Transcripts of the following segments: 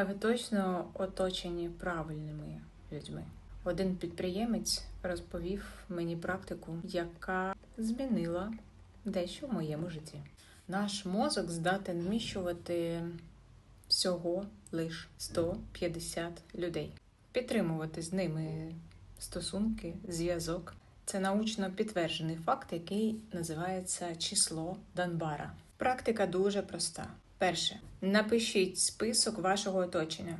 А ви точно оточені правильними людьми. Один підприємець розповів мені практику, яка змінила дещо в моєму житті. Наш мозок здатен вміщувати всього лише 150 людей. Підтримувати з ними стосунки, зв'язок. Це научно підтверджений факт, який називається число Данбара. Практика дуже проста. Перше, напишіть список вашого оточення.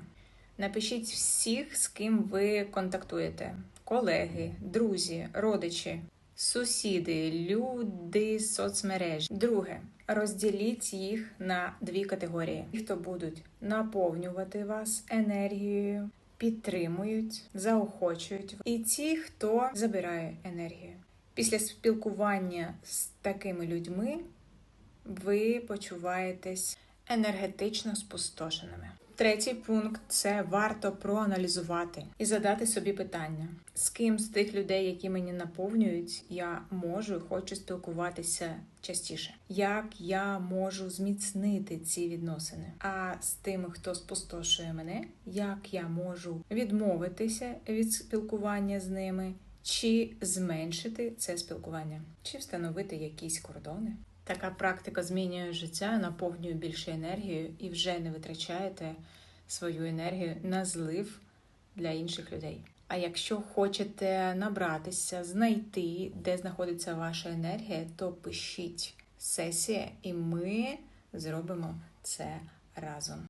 Напишіть всіх, з ким ви контактуєте: колеги, друзі, родичі, сусіди, люди з соцмереж. Друге, розділіть їх на дві категорії: ті, хто будуть наповнювати вас енергією, підтримують, заохочують, і ті, хто забирає енергію. Після спілкування з такими людьми ви почуваєтесь енергетично спустошеними. Третій пункт це варто проаналізувати і задати собі питання, з ким з тих людей, які мені наповнюють, я можу і хочу спілкуватися частіше. Як я можу зміцнити ці відносини? А з тими, хто спустошує мене, як я можу відмовитися від спілкування з ними, чи зменшити це спілкування, чи встановити якісь кордони? Така практика змінює життя, наповнює більше енергію і вже не витрачаєте свою енергію на злив для інших людей. А якщо хочете набратися, знайти, де знаходиться ваша енергія, то пишіть сесія, і ми зробимо це разом.